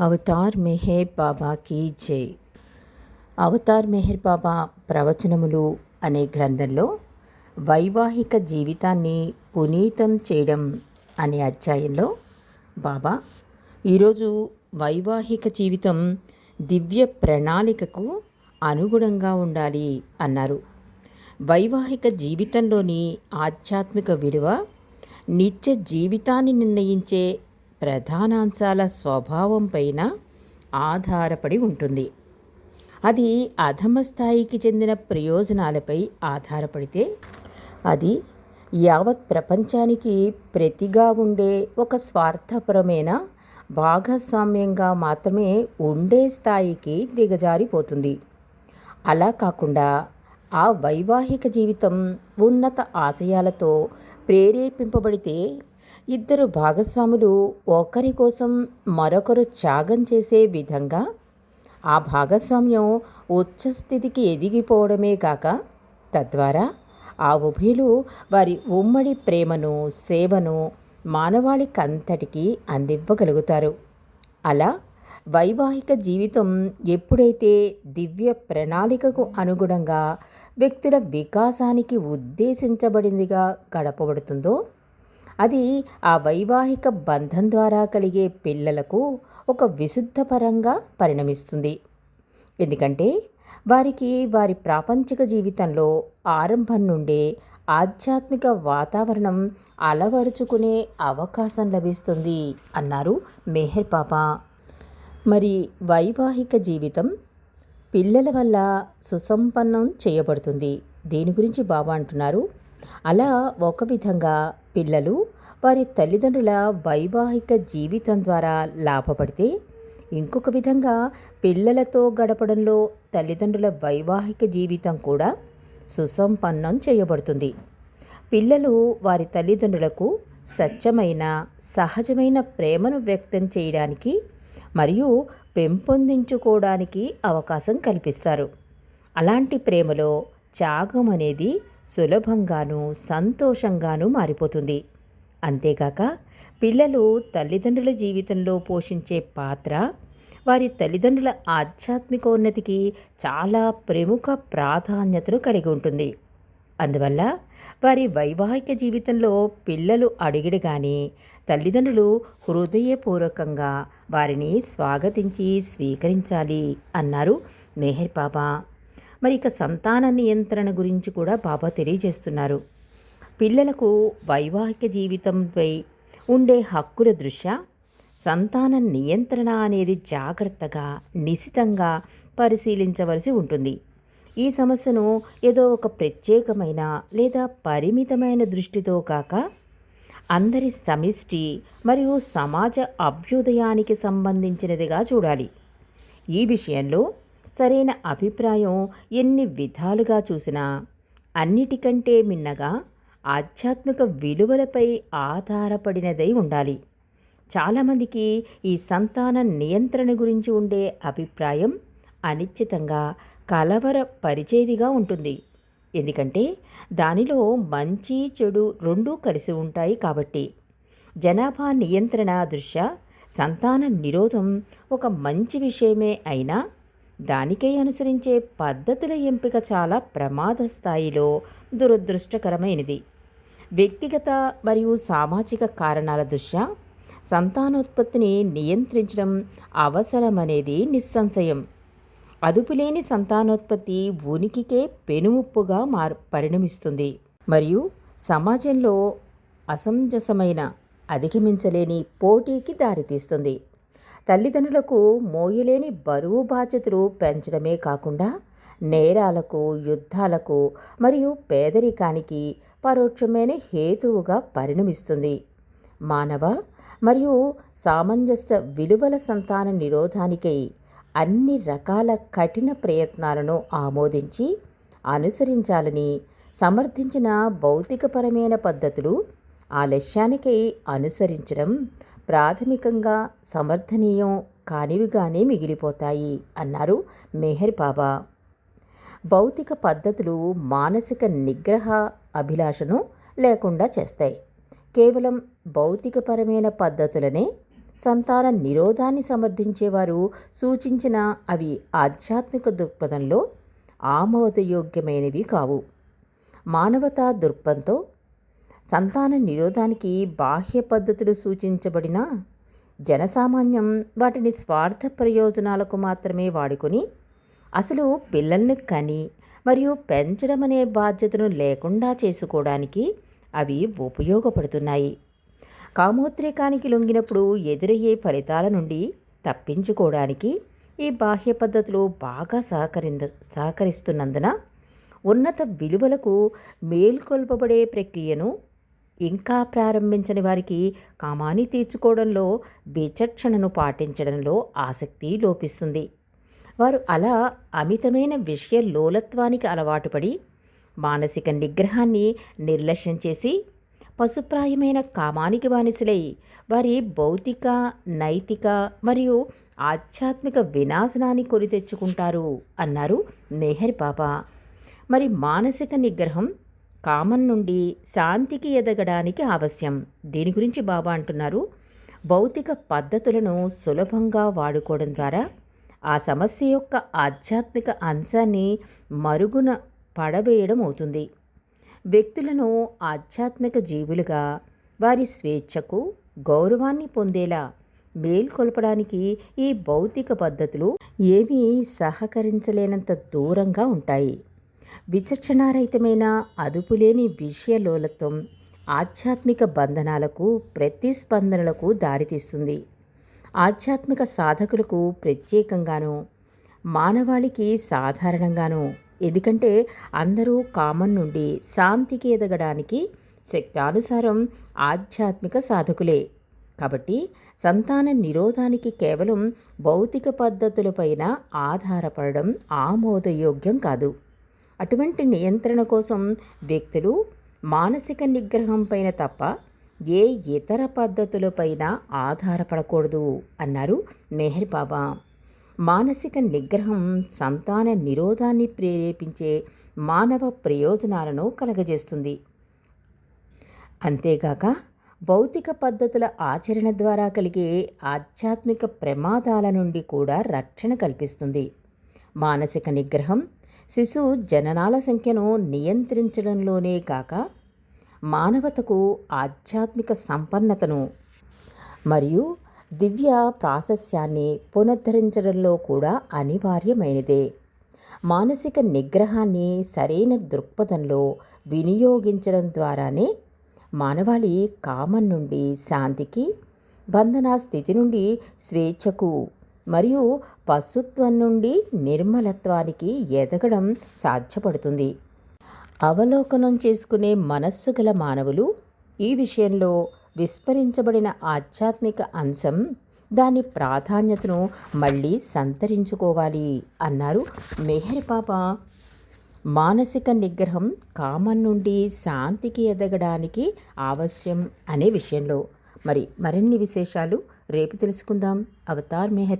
Avatar Meher Baba కీ జై. అవతార్ మెహర్ బాబా ప్రవచనములు అనే గ్రంథంలో వైవాహిక జీవితాన్ని పునీతం చేయడం అనే అధ్యాయంలో బాబా ఈరోజు వైవాహిక జీవితం దివ్య ప్రణాళికకు అనుగుణంగా ఉండాలి అన్నారు. వైవాహిక జీవితంలోని ఆధ్యాత్మిక విలువ నిత్య జీవితాన్ని నిర్ణయించే ప్రధానాంశాల స్వభావం పైన ఆధారపడి ఉంటుంది. అది అధమ స్థాయికి చెందిన ప్రయోజనాలపై ఆధారపడితే అది యావత్ ప్రపంచానికి ప్రతిగా ఉండే ఒక స్వార్థపరమైన భాగస్వామ్యంగా మాత్రమే ఉండే స్థాయికి దిగజారిపోతుంది. అలా కాకుండా ఆ వైవాహిక జీవితం ఉన్నత ఆశయాలతో ప్రేరేపింపబడితే ఇద్దరు భాగస్వాములు ఒకరి కోసం మరొకరు త్యాగం చేసే విధంగా ఆ భాగస్వామ్యం ఉచ్చస్థితికి ఎదిగిపోవడమే కాక తద్వారా ఆ ఉభయులు వారి ఉమ్మడి ప్రేమను సేవను మానవాళికంతటికీ అందివ్వగలుగుతారు. అలా వైవాహిక జీవితం ఎప్పుడైతే దివ్య ప్రణాళికకు అనుగుణంగా వ్యక్తుల వికాసానికి ఉద్దేశించబడిందిగా గడపబడుతుందో అది ఆ వైవాహిక బంధం ద్వారా కలిగే పిల్లలకు ఒక విశుద్ధపరంగా పరిణమిస్తుంది. ఎందుకంటే వారికి వారి ప్రాపంచిక జీవితంలో ఆరంభం నుండే ఆధ్యాత్మిక వాతావరణం అలవరుచుకునే అవకాశం లభిస్తుంది అన్నారు మెహర్ పాప. మరి వైవాహిక జీవితం పిల్లల వల్ల సుసంపన్నం చేయబడుతుంది. దీని గురించి బాబా అంటున్నారు? అలా ఒక విధంగా పిల్లలు వారి తల్లిదండ్రుల వైవాహిక జీవితం ద్వారా లాభపడితే ఇంకొక విధంగా పిల్లలతో గడపడంలో తల్లిదండ్రుల వైవాహిక జీవితం కూడా సుసంపన్నం చేయబడుతుంది. పిల్లలు వారి తల్లిదండ్రులకు స్వచ్ఛమైన సహజమైన ప్రేమను వ్యక్తం చేయడానికి మరియు పెంపొందించుకోవడానికి అవకాశం కల్పిస్తారు. అలాంటి ప్రేమలో త్యాగం అనేది సులభంగానూ సంతోషంగానూ మారిపోతుంది. అంతేగాక పిల్లలు తల్లిదండ్రుల జీవితంలో పోషించే పాత్ర వారి తల్లిదండ్రుల ఆధ్యాత్మికోన్నతికి చాలా ప్రముఖ ప్రాధాన్యతను కలిగి ఉంటుంది. అందువల్ల వారి వైవాహిక జీవితంలో పిల్లలు అడిగిడగానే తల్లిదండ్రులు హృదయపూర్వకంగా వారిని స్వాగతించి స్వీకరించాలి అన్నారు మెహర్ బాబా. మరి ఇక సంతాన నియంత్రణ గురించి కూడా బాబా తెలియజేస్తున్నారు. పిల్లలకు వైవాహిక జీవితంపై ఉండే హక్కుల దృష్ట్యా సంతాన నియంత్రణ అనేది జాగ్రత్తగా నిశితంగా పరిశీలించవలసి ఉంటుంది. ఈ సమస్యను ఏదో ఒక ప్రత్యేకమైన లేదా పరిమితమైన దృష్టితో కాక అందరి సమిష్టి మరియు సమాజ అభ్యుదయానికి సంబంధించినదిగా చూడాలి. ఈ విషయంలో సరైన అభిప్రాయం ఎన్ని విధాలుగా చూసినా అన్నిటికంటే మిన్నగా ఆధ్యాత్మిక విలువలపై ఆధారపడినదై ఉండాలి. చాలామందికి ఈ సంతాన నియంత్రణ గురించి ఉండే అభిప్రాయం అనిశ్చితంగా కలవర పరిచేదిగా ఉంటుంది. ఎందుకంటే దానిలో మంచి చెడు రెండూ కలిసి ఉంటాయి కాబట్టి. జనాభా నియంత్రణ దృష్ట్యా సంతాన నిరోధం ఒక మంచి విషయమే అయినా దానికై అనుసరించే పద్ధతుల ఎంపిక చాలా ప్రమాద స్థాయిలో దురదృష్టకరమైనది. వ్యక్తిగత మరియు సామాజిక కారణాల దృష్ట్యా సంతానోత్పత్తిని నియంత్రించడం అవసరమనేది నిస్సంశయం. అదుపులేని సంతానోత్పత్తి ఉనికికే పెనుముప్పుగా మార్ పరిణమిస్తుంది. మరియు సమాజంలో అసంజసమైన అధిగమించలేని పోటీకి దారితీస్తుంది. తల్లిదండ్రులకు మోయలేని బరువు బాధ్యతలు పెంచడమే కాకుండా నేరాలకు యుద్ధాలకు మరియు పేదరికానికి పరోక్షమైన హేతువుగా పరిణమిస్తుంది. మానవ మరియు సామంజస్య విలువల సంతాన నిరోధానికై అన్ని రకాల కఠిన ప్రయత్నాలను ఆమోదించి అనుసరించాలని సమర్థించిన భౌతికపరమైన పద్ధతులు ఆ లక్ష్యానికై అనుసరించడం ప్రాథమికంగా సమర్థనీయం కానివిగానే మిగిలిపోతాయి అన్నారు మెహర్ బాబా. భౌతిక పద్ధతులు మానసిక నిగ్రహ అభిలాషను లేకుండా చేస్తాయి. కేవలం భౌతికపరమైన పద్ధతులనే సంతాన నిరోధాన్ని సమర్థించేవారు సూచించిన అవి ఆధ్యాత్మిక దృక్పథంలో ఆమోదయోగ్యమైనవి కావు. మానవతా దృక్పథంతో సంతాన నిరోధానికి బాహ్య పద్ధతులు సూచించబడిన జనసామాన్యం వాటిని స్వార్థ ప్రయోజనాలకు మాత్రమే వాడుకొని అసలు పిల్లల్ని కని మరియు పెంచడం అనే బాధ్యతను లేకుండా చేసుకోవడానికి అవి ఉపయోగపడుతున్నాయి. కామోద్రేకానికి లొంగినప్పుడు ఎదురయ్యే ఫలితాల నుండి తప్పించుకోవడానికి ఈ బాహ్య పద్ధతులు బాగా సహకరింద సహకరిస్తున్నందున ఉన్నత విలువలకు మేల్కొల్పబడే ప్రక్రియను ఇంకా ప్రారంభించని వారికి కామాన్ని తీర్చుకోవడంలో విచక్షణను పాటించడంలో ఆసక్తి లోపిస్తుంది. వారు అలా అమితమైన విషయ లోలత్వానికి అలవాటుపడి మానసిక నిగ్రహాన్ని నిర్లక్ష్యం చేసి పశుప్రాయమైన కామానికి బానిసలై వారి భౌతిక నైతిక మరియు ఆధ్యాత్మిక వినాశనాన్ని కొని తెచ్చుకుంటారు అన్నారు మెహర్ బాబా మరి మానసిక నిగ్రహం కామం నుండి శాంతికి ఎదగడానికి ఆవశ్యం. దీని గురించి బాబా అంటున్నారు. భౌతిక పద్ధతులను సులభంగా వాడుకోవడం ద్వారా ఆ సమస్య యొక్క ఆధ్యాత్మిక అంశాన్ని మరుగున పడవేయడం అవుతుంది. వ్యక్తులను ఆధ్యాత్మిక జీవులుగా వారి స్వేచ్ఛకు గౌరవాన్ని పొందేలా మేల్కొల్పడానికి ఈ భౌతిక పద్ధతులు ఏమీ సహకరించలేనంత దూరంగా ఉంటాయి. విచక్షణారహితమైన అదుపులేని విషయలోలత్వం ఆధ్యాత్మిక బంధనాలకు ప్రతిస్పందనలకు దారితీస్తుంది. ఆధ్యాత్మిక సాధకులకు ప్రత్యేకంగాను మానవాళికి సాధారణంగాను ఎందుకంటే అందరూ కామన్ నుండి శాంతికి ఎదగడానికి శక్తానుసారం ఆధ్యాత్మిక సాధకులే. కాబట్టి సంతాన నిరోధానికి కేవలం భౌతిక పద్ధతులపైన ఆధారపడడం ఆమోదయోగ్యం కాదు. అటువంటి నియంత్రణ కోసం వ్యక్తులు మానసిక నిగ్రహం పైన తప్ప ఏ ఇతర పద్ధతులపైన ఆధారపడకూడదు అన్నారు మెహర్ బాబా. మానసిక నిగ్రహం సంతాన నిరోధాన్ని ప్రేరేపించే మానవ ప్రయోజనాలను కలగజేస్తుంది. అంతేగాక భౌతిక పద్ధతుల ఆచరణ ద్వారా కలిగే ఆధ్యాత్మిక ప్రమాదాల నుండి కూడా రక్షణ కల్పిస్తుంది. మానసిక నిగ్రహం శిశు జననాల సంఖ్యను నియంత్రించడంలోనే కాక మానవతకు ఆధ్యాత్మిక సంపన్నతను మరియు దివ్య ప్రాశస్యాన్ని పునరుద్ధరించడంలో కూడా అనివార్యమైనదే. మానసిక నిగ్రహాన్ని సరైన దృక్పథంలో వినియోగించడం ద్వారానే మానవాళి కామం నుండి శాంతికి బంధన స్థితి నుండి స్వేచ్ఛకు మరియు పశుత్వం నుండి నిర్మలత్వానికి ఎదగడం సాధ్యపడుతుంది. అవలోకనం చేసుకునే మనస్సు గల మానవులు ఈ విషయంలో విస్మరించబడిన ఆధ్యాత్మిక అంశం దాని ప్రాధాన్యతను మళ్ళీ సంతరించుకోవాలి అన్నారు మెహర్ పాప. మానసిక నిగ్రహం కామం నుండి శాంతికి ఎదగడానికి ఆవశ్యం అనే విషయంలో. మరి మరిన్ని విశేషాలు రేపు తెలుసుకుందాం. అవతార్ మెహర్